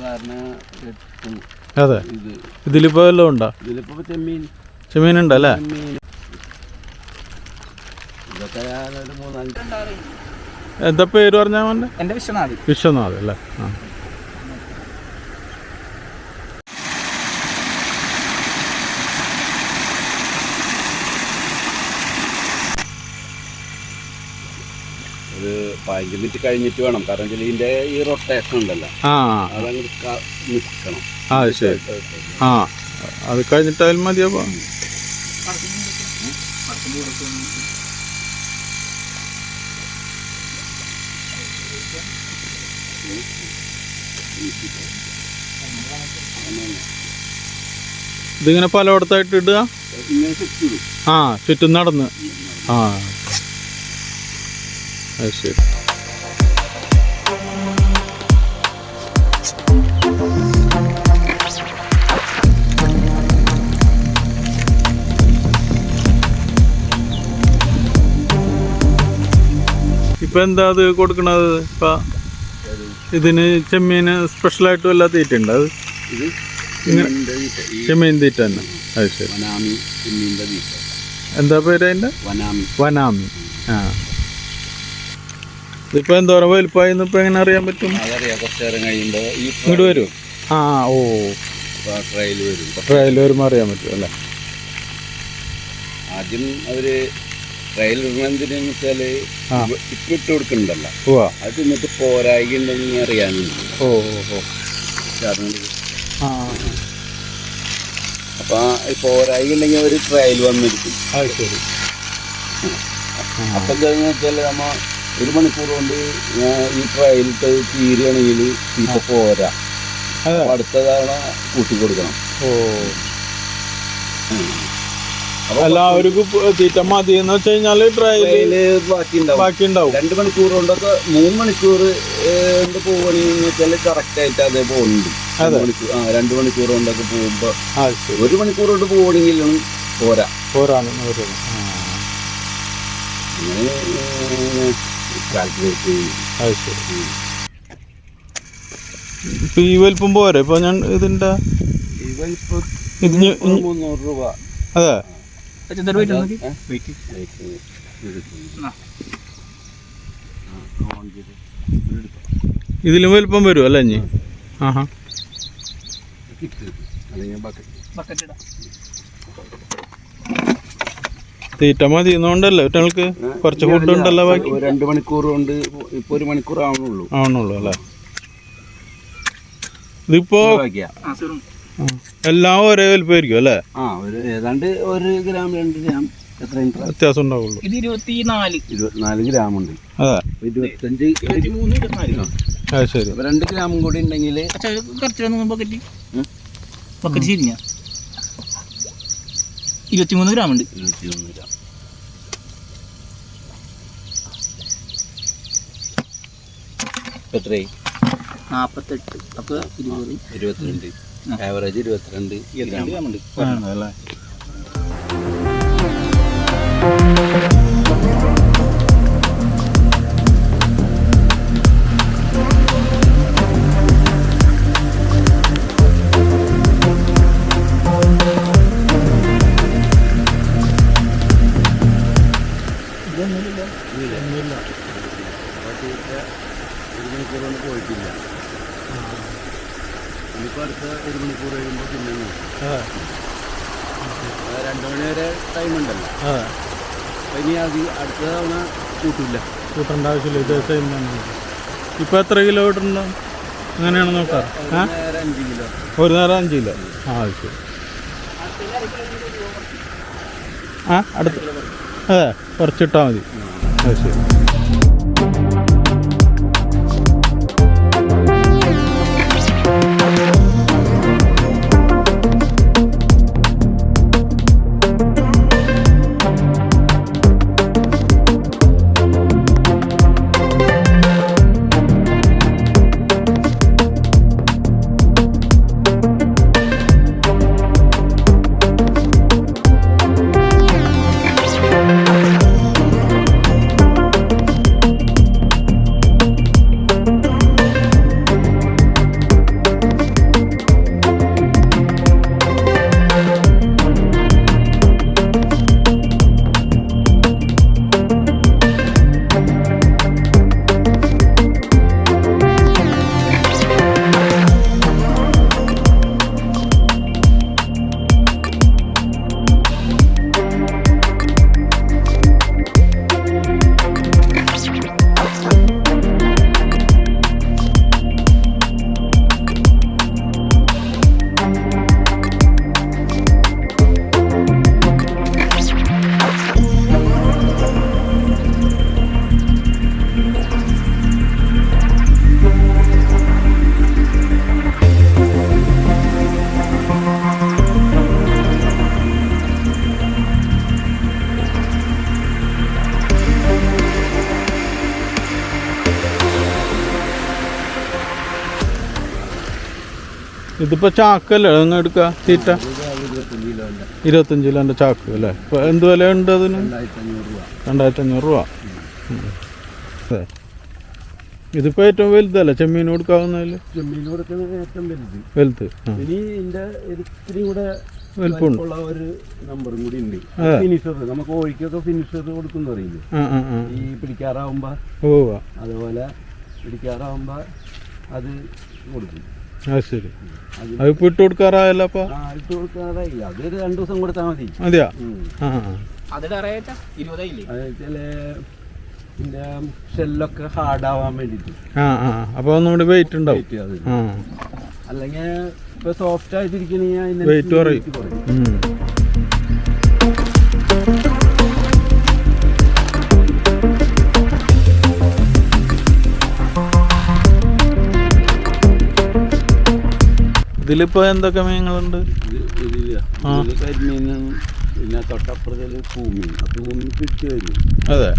സാധാരണ അതെ. ഇതിലിപ്പോ വല്ലതും ഉണ്ടോ? ഇതിലിപ്പോ ചെമ്മീൻ. ചെമ്മീൻ മൂന്നാൽ എന്താ പേര് പറഞ്ഞാൽ എന്റെ വിശ്വനാഥ് വിശ്വനാഥ് അല്ലേ? ആ. പതിനഞ്ച് മിനിറ്റ് കഴിഞ്ഞിട്ട് വേണം. കാരണം ഇതിന്റെ ഈ റൊട്ടേഷൻ ഉണ്ടല്ലോ. ആ. അതങ്ങോട്ട് ക- നിൽക്കണം. ആ ശരി. ആ അത് കഴിഞ്ഞിട്ടായാലും മതിയപ്പോൾ ഇതിങ്ങനെ പലയിടത്തായിട്ട് ഇടുക? ആ ചുറ്റും നടന്ന്. ആ. ശരി. ഇപ്പൊ എന്താ അത് കൊടുക്കണത്? ഇപ്പൊ ഇതിന് ചെമ്മീന് സ്പെഷ്യലായിട്ട് വല്ല തീറ്റ ഉണ്ട്? അത് ചെമ്മീൻ തീറ്റ തന്നെ. അത് ശരി. എന്താ പേര് അതിന്റെ വനാമി. ആ. ഇതിപ്പോ എന്തോരം വലുപ്പമായി ഇപ്പൊ എങ്ങനെ അറിയാൻ പറ്റും? ഇങ്ങോട്ട് വരും. ആ ഓ. ട്രയൽ വരും. ട്രയൽ വരുമ്പോൾ അറിയാൻ പറ്റും അല്ലേ? ആദ്യം അവർ ട്രയൽ ഇടുന്നതിനെന്ന് വെച്ചാൽ. ഇപ്പ- ഇട്ട് കൊടുക്കണ്ടല്ലോ. അത് തിന്നിട്ട് പോരായി ഉണ്ടെങ്കിൽ അറിയാനുണ്ട് ഓ ഓ അപ്പൊ പോരായി ഉണ്ടെങ്കിൽ അവർ ട്രയൽ വന്നിരിക്കും. ശരി അപ്പൊ എന്താന്ന് വെച്ചാൽ നമ്മ ഒരു മണിക്കൂർ കൊണ്ട് ഞാൻ ഈ ട്രയലിട്ട് തീരുകയാണെങ്കിൽ ഇപ്പൊ പോരാ. അടുത്ത തവണ കൂട്ടി കൊടുക്കണം. ഓ. എല്ലാവർക്കും തീറ്റ മതി എന്ന് വെച്ച് കഴിഞ്ഞാൽ ട്രയൽ ബാക്കി ഉണ്ടാവും രണ്ട് മണിക്കൂർ കൊണ്ടൊക്കെ മൂന്ന് മണിക്കൂർ കൊണ്ട് പോവുകയാണെങ്കിൽ വെച്ചാൽ കറക്റ്റ് ആയിട്ട് അതേ പോകുന്നുണ്ട് രണ്ട് മണിക്കൂർ ആ രണ്ട് മണിക്കൂർ കൊണ്ടൊക്കെ പോകുമ്പോ ഒരു മണിക്കൂർ കൊണ്ട് പോവുകയാണെങ്കിലും പോരാ. പോരാണ് കാൽക്കുലേറ്റ് അത് ശരി. ഇപ്പൊ ഈ വലിപ്പം പോരെ? ഇപ്പൊ ഞാൻ ഇതിന്റെ ഇത് മുന്നൂറ് രൂപ. അതെ. ചെറുതൊരു വെയിറ്റ് നോക്കി? വെയിറ്റ്. ഇതിലും വലിപ്പം വരും അല്ലേ ഇനി? ആഹാ. തീറ്റ മതി എന്നുകൊണ്ടല്ലേ ഒറ്റകൾക്ക് കുറച്ച് ഫുഡ് ഉണ്ടല്ലോ ബാക്കി. രണ്ട് മണിക്കൂർ കൊണ്ട് ഇപ്പൊ ഒരു മണിക്കൂർ ആവണുള്ളൂ. ആവണുള്ളൂ അല്ലേ? ഇതിപ്പോ എല്ലാം ഒരേ വലിപ്പമായിരിക്കും അല്ലേ? ആ ഒരു ഏതാണ്ട് ഒരു ഗ്രാം രണ്ട് ഗ്രാം വ്യത്യാസം ഉണ്ടാവുള്ളൂ. ഇത് ഇരുപത്തി നാല് ഇരുപത്തിനാല് ഗ്രാം ഉണ്ട്. അതെ. ഇരുപത്തഞ്ച് ഇരുപത്തിനാല് ശരി. രണ്ട് ഗ്രാമും കൂടി ഉണ്ടെങ്കിൽ ബക്കറ്റ്. ബക്കറ്റ് ഇരുപത്തിമൂന്ന് ഗ്രാം ഉണ്ട്. ഇരുപത്തിയൊന്ന് ഗ്രാം. എത്രയായി? നാൽപ്പത്തെട്ട് അപ്പോൾ ഇരുപത്. ഇരുപത്തിരണ്ട്. ആവറേജ് ഇരുപത്തിരണ്ട് ഗ്രാം ഗ്രാം ഉണ്ട് അല്ലേ ഒരു മണിക്കൂർ കൊണ്ട് പോയിട്ടില്ല ഇനിയിപ്പോൾ അടുത്ത ഒരു മണിക്കൂർ കഴിയുമ്പോൾ പിന്നെ നോക്കും. ആ, രണ്ട് മണി വരെ ടൈം ഉണ്ടല്ലോ. അതെ അപ്പൊ ഇനി അത് അടുത്ത തവണ കൂട്ടില്ല കൂട്ടേണ്ട ആവശ്യമില്ല ഇത് സെയിം തന്നെ ഇപ്പൊ എത്ര കിലോ അങ്ങനെയാണ് നോക്കാം ഒരു നേരം അഞ്ച് കിലോ. ആ ശരി. ആ അടുത്ത്. അതെ കുറച്ചിട്ടാ മതി. അത് ശരി. ഇതിപ്പോ ചാക്കല്ലേ? നിങ്ങൾ എടുക്കുക തീറ്റ. ഇരുപത്തഞ്ച് കിലോ അല്ല ഇരുപത്തഞ്ച് കിലോന്റെ ചാക്ക് അല്ലേ ഇപ്പൊ എന്ത് വില ഉണ്ട് അതിന് രണ്ടായിരത്തി അഞ്ഞൂറ് രൂപ. അതെ. ഇതിപ്പോ ഏറ്റവും വലുതല്ലേ? ചെമ്മീൻ കൊടുക്കാവുന്നതിൽ ചെമ്മീൻ കൊടുക്കുന്നത് ഏറ്റവും വലുത്. വലുത്. ആ. ഇനി ഇതിന്റെ ഇത്തിരി കൂടെ വലുപ്പമുണ്ട് ഉള്ള ഒരു നമ്പറും കൂടി ഉണ്ട്. അതെ. ഫിനിഷർ നമുക്ക് കോഴിക്കൊക്കെ ഫിനിഷർ കൊടുക്കുന്ന പറയില്ലേ ആ ആ ആ. ഈ അതുപോലെ അത് കൊടുക്കും. അത് ശരി. അതിപ്പോ ഇട്ട് കൊടുക്കാറായല്ലോ അപ്പൊ? ആ ഇട്ട് കൊടുക്കാറായി. അത് ഒരു രണ്ടു ദിവസം കൊടുത്താൽ മതി. മതിയാ? ഉം. ആ ആ. അത് ഡയറേറ്റാ ഇരുപതായില്ലേ? അത് ചില ഇതിന്റെ ഷെല്ലൊക്കെ ഹാർഡ് ആവാൻ വേണ്ടിട്ട്. ആ ആ അപ്പൊ ഒന്നുകൂടി വെയിറ്റ് ഉണ്ടാവും. ആ. അല്ലെങ്കിൽ ഇപ്പൊ സോഫ്റ്റ് ആയിട്ടിരിക്കണെങ്കിൽ Weight കുറയും. ഉം. ഇതിലിപ്പോ എന്തൊക്കെ മീനുകളുണ്ട്? ആ. കരിമീനും പിന്നെ തൊട്ടപ്പുറത്തിൽ ഭൂമി ആ ഭൂമി കിട്ടി വരും അതെ.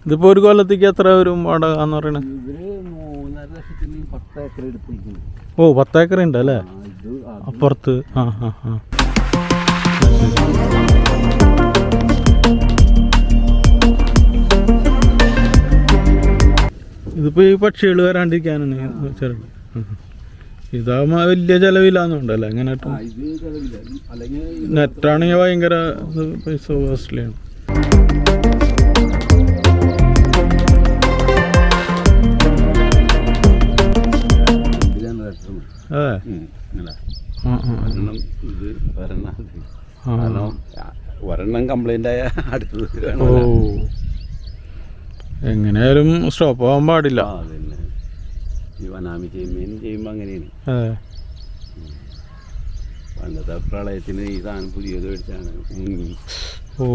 ഇതിപ്പോ ഒരു കൊല്ലത്തേക്ക് എത്ര വരും വാടക എന്ന് പറയണത് ഓ പത്ത് ഏക്കർ ഉണ്ട് അല്ലേ? അപ്പുറത്ത്. ആ ആ ആ. ഇതിപ്പോ ഈ പക്ഷികൾ വരാണ്ടിരിക്കാനാണ് ചെറുത്. ഇതാകുമ്പോ വലിയ ചെലവില്ലാന്നുണ്ടല്ലേ അങ്ങനെ നെറ്റാണെങ്കിൽ ഭയങ്കര പൈസ കോസ്റ്റ്ലിയാണ് ആണ്. അതെ. ഒരെണ്ണം കംപ്ലൈന്റ് ആയ അടുത്തത് ഓ. എങ്ങനെയായാലും സ്റ്റോപ്പ് ആവാൻ പാടില്ല. ആ, അതന്നെ. ഈ വനാമി ചെയ്യുമ്പോൾ ചെയ്യുമ്പോൾ അങ്ങനെയാണ്. അതെ പണ്ടത്തെ പ്രളയത്തിന് ഈ സാധനം പുതിയത് മേടിച്ചാണ്. മുങ്ങി. ഓ.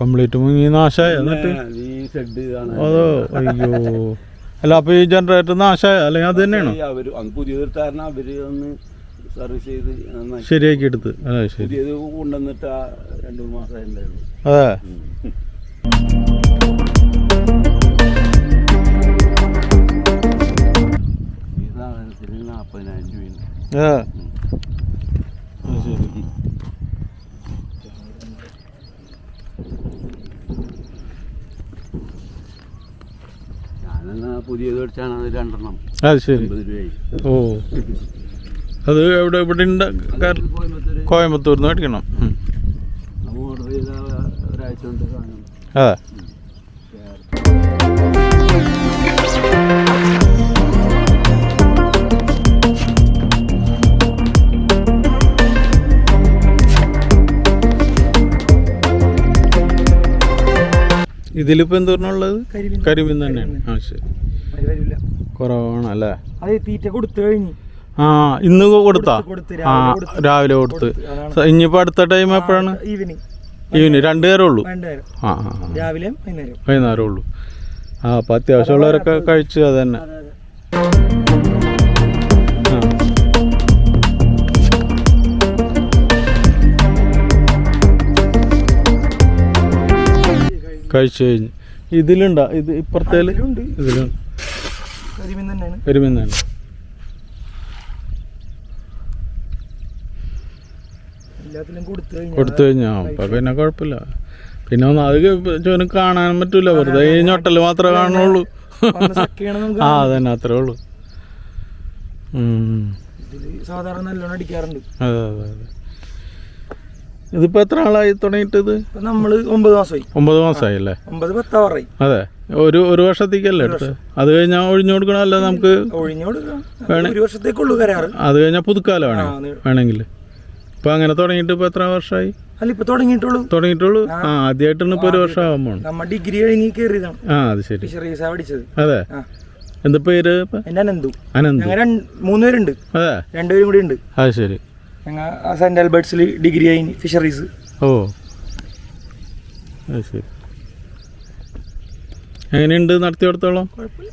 കംപ്ലീറ്റ് മുങ്ങി നാശായ എന്നിട്ട്? ഈ ഷെഡ് അതോ? അയ്യോ. അല്ല അപ്പൊ ഈ ജനറേറ്റർ നാശായ? അല്ലെങ്കിൽ അത് തന്നെയാണ്? അവർ അന്ന് പുതിയത് എടുത്താരണം അവർ ഒന്ന് സർവീസ് ചെയ്ത് നന്നാക്കി. ശരിയാക്കി എടുത്ത്. അതെ ശരി. പുതിയത് കൊണ്ടുവന്നിട്ട് ആ രണ്ടു മൂന്ന് അതെ. നാൽപ്പതിനായിരം രൂപയുണ്ട് അതെ അത് ശരി. ഞാനെന്നാ പുതിയത് മേടിച്ചാണ് അത് രണ്ടെണ്ണം. അത് ശരി. എൺപത് രൂപയായി. ഓ. അത് എവിടെ ഇവിടെ ഉണ്ട്? അത് കോയമ്പത്തൂര്. കോയമ്പത്തൂർ നിന്ന് മേടിക്കണം. ഉം. നമ്മൾ ഓർഡർ ചെയ്ത ഒരാഴ്ച കൊണ്ട് സാധനം. അതെ. ഇതിലിപ്പോ എന്തോരണുള്ളത് കരിമീൻ. തന്നെയാണ്. ആ ശരി. കുറവാണ് അല്ലേ അത് തീറ്റ കൊടുത്തു കഴിഞ്ഞു. ആ ഇന്ന് കൊടുത്താ? ആ രാവിലെ കൊടുത്ത്. രാവിലെ കൊടുത്ത്. അതാണ്. സ- ഇനിയിപ്പോ അടുത്ത ടൈം എപ്പോഴാണ്? ഈവനിങ് ഈവനിങ് രണ്ടു നേരം ഉള്ളൂ. ആ. രാവിലെയും വൈകുന്നേരം വൈകുന്നേരം ഉള്ളൂ. ആ അപ്പം അത്യാവശ്യമുള്ളവരൊക്കെ കഴിച്ചു അത് തന്നെ. കഴിച്ചു കഴിഞ്ഞു. ഇതിലുണ്ട ഇത് ഇപ്പുറത്തേൽ ഇതിലുണ്ട്. കരിമീൻ തന്നെ കൊടുത്തു കഴിഞ്ഞു അപ്പൊ പിന്നെ കുഴപ്പമില്ല. പിന്നെ ഒന്ന് അത് ചോനും കാണാൻ പറ്റൂല വെറുതെ ഈ ഞൊട്ടൽ മാത്രമേ കാണുള്ളൂ. ആ അതന്നെ അത്രേ ഉള്ളൂ. സാധാരണ നല്ലോണം അടിക്കാറുണ്ട്. അതെ അതെ അതെ. ഇതിപ്പോ എത്ര ആളായി ഇപ്പൊ നമ്മൾ ഒമ്പത് മാസമായി. ഒമ്പത് മാസമായി അല്ലേ ഒമ്പത് പത്താറായി അതെ. ഒരു ഒരു വർഷത്തേക്കല്ലേ എടുത്ത് അത് കഴിഞ്ഞാൽ ഒഴിഞ്ഞു കൊടുക്കണമല്ലോ നമുക്ക് ഒരു വർഷത്തേക്കുള്ളൂ കരാറ്. അത് കഴിഞ്ഞാൽ പുതുക്കാലം വേണേ വേണമെങ്കിൽ ഇപ്പൊ അങ്ങനെ തുടങ്ങിയിട്ട് ഇപ്പൊ എത്ര വർഷമായി? അല്ല ഇപ്പൊ തുടങ്ങിയിട്ടുള്ളൂ. തുടങ്ങിയിട്ടുള്ളൂ? ആ. ആദ്യമായിട്ടാണ് ഇപ്പൊ ഒരു വർഷം ആകുമ്പോൾ നമ്മ ഡിഗ്രി കഴിഞ്ഞ് കയറിയതാണ്. ആ അത് ശരി. ഫിഷറീസാ പഠിച്ചത്. അതെ. എന്താ പേര് അനന്തു എന്റെ അനന്തു. അനന്ത്. ഞങ്ങൾ രണ്ട് മൂന്ന് പേരുണ്ട്. അതെ. രണ്ടുപേരും കൂടി ഉണ്ട്. അത് ശരി. ഞങ്ങൾ സെന്റ് ആൽബർട്ട്സിൽ ഡിഗ്രി കഴിഞ്ഞ് ഫിഷറീസ് ഓ. അത് ശരി. എങ്ങനെയുണ്ട് നടത്തിയെടുത്തോളം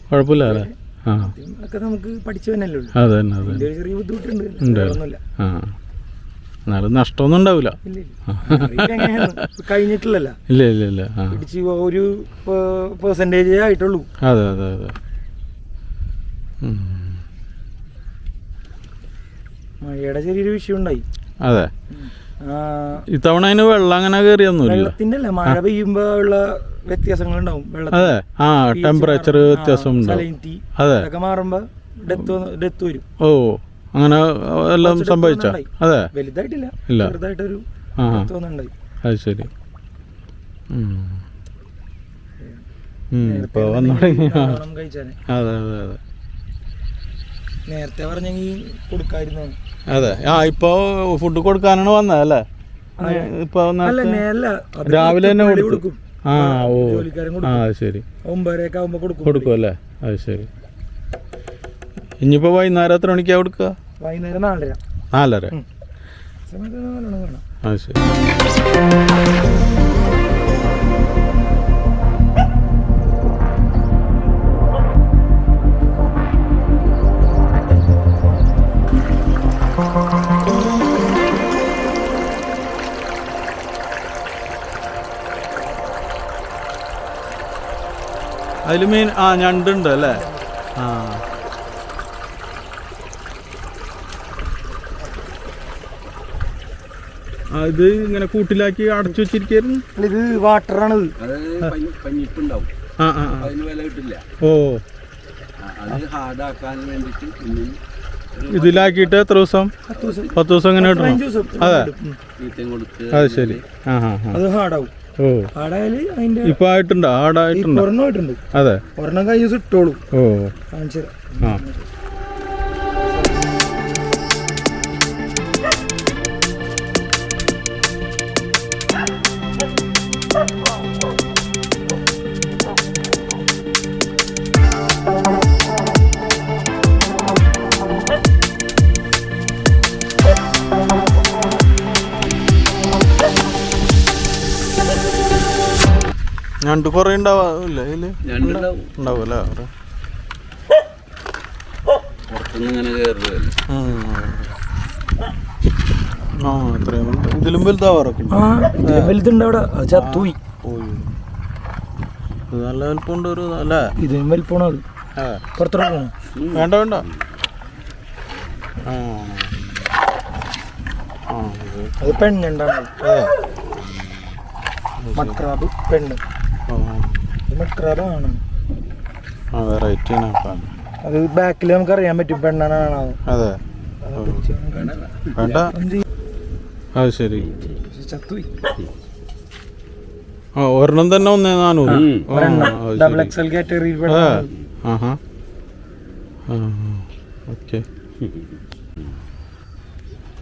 കുഴപ്പമില്ല. അല്ലേ? ആ. ഒക്കെ നമുക്ക് പഠിച്ചു തന്നെയല്ലേ ഉള്ളൂ. അത് തന്നെ അത് തന്നെ. ഇതിന്റെ ഒരു ചെറിയ ബുദ്ധിമുട്ടുണ്ട്. ഉണ്ട്. ഒന്നുമില്ല. ആ. എന്നാലും നഷ്ടമൊന്നും ഉണ്ടാവില്ല. ഇല്ല, ഇല്ല. ഇല്ല ഇല്ല ഇല്ല. ആ. പിടിച്ച് ഒരു പെർസെന്റേജ് ആയിട്ടുള്ളൂ അതെ അതെ അതെ. മഴയുടെ ചെറിയൊരു വിഷയം ഉണ്ടായി അതെ ഇത്തവണ അതിന് വെള്ളം അങ്ങനെ കയറിയൊന്നുമില്ല. വെള്ളത്തിന്റെ അല്ല മഴ പെയ്യുമ്പോ ഉള്ള വ്യത്യാസങ്ങൾ ഉണ്ടാവും അതെ. ആ ടെമ്പറേച്ചർ വ്യത്യാസം അതെ. മാറുമ്പോ ഡെത്ത് ഡെത്ത് വരും. ഓ അങ്ങനെ എല്ലാം സംഭവിച്ച? അതെ. വലുതായിട്ടില്ല. ചെറുതായിട്ടൊരു അത് ശരി. ഇപ്പൊ വന്നു അതെ അതെ അതെ. നേരത്തെ പറഞ്ഞെങ്കിൽ കൊടുക്കായിരുന്നു. അതെ. ആ ഇപ്പൊ ഫുഡ് കൊടുക്കാനാണ് വന്നത് അല്ലേ? ഇപ്പൊ രാവിലെ തന്നെ കൊടുക്കും. ആ ഓ. ആ ശരി. ഒമ്പതരയൊക്കെ ആവുമ്പോ കൊടുക്കും. കൊടുക്കും അല്ലേ? അത് ശരി. ഇനിയിപ്പോ വൈകുന്നേരം എത്ര മണിക്കാ കൊടുക്കുക വൈകുന്നേരം നാലര. നാലര. അത് ശരി. അതിൽ മീൻ ആ ഞണ്ടുണ്ട് അല്ലേ? ആ. ഇത് ഇങ്ങനെ കൂട്ടിലാക്കി അടച്ചു വെച്ചിരിക്കായിരുന്നു? ഇത് വാട്ടറാണ് അത് പഞ്ഞി- ആ ആ ആ. അതിന് വില കിട്ടില്ല. ഓ. ഇതിലാക്കിയിട്ട് എത്ര ദിവസം? പത്ത് ദിവസം. ഇങ്ങനെ ഇടണം അതെ. അത് ശരി. ആ ഹാ ഹാ അത് ഹാർഡാവും. അതിന്റെ ഇപ്പൊ ആയിട്ടുണ്ടോ ഒരെണ്ണം ആയിട്ടുണ്ട്. അതെ. ഒരെണ്ണം കഴിഞ്ഞ ദിവസം ഇട്ടോളൂ. ഓ. കാണിച്ചു ആ. ഞണ്ട് കുറെ ഉണ്ടാവില്ല? ഇതിൽ ഉണ്ടാവും അല്ലേ വലുതാവാറൊക്കെ വലുതുണ്ട് അവിടെ. ചത്തുപോയി. നല്ല വലുപ്പമുണ്ട് ഒരു അല്ല? ഇതിലും വലിപ്പമാണ് പുറത്തോട്ട് പോകണം വേണ്ട വേണ്ട. ആ. ആ ഇത്. അത് പെണ്ണുണ്ടാണ് മക്രാബ് പെണ്ണ്. ഇത് ആ വെറൈറ്റി ആണ്. അപ്പം അത് ബാക്കിൽ നമുക്ക് അറിയാൻ പറ്റും പെണ്ണാണോ അതെ. വേണ്ട. അത് ശരി. ആ ഒരെണ്ണം തന്നെ ഒന്നേ നാനൂറ്. ഡബിൾ എക്സ് എൽ കാറ്റഗറിയിൽ ആഹാ. ആ. ഓക്കെ.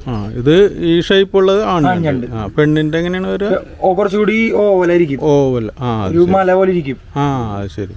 ആ ഇത് ഈ ഷേപ്പ് ഉള്ളത് ആ പെണ്ണിന്റെ എങ്ങനെയാണ് വരിക? കുറച്ചുകൂടി ഓവലായിരിക്കും. ഓവൽ ആ ഒരു മല പോലെ ഇരിക്കും. ആ അത് ശരി.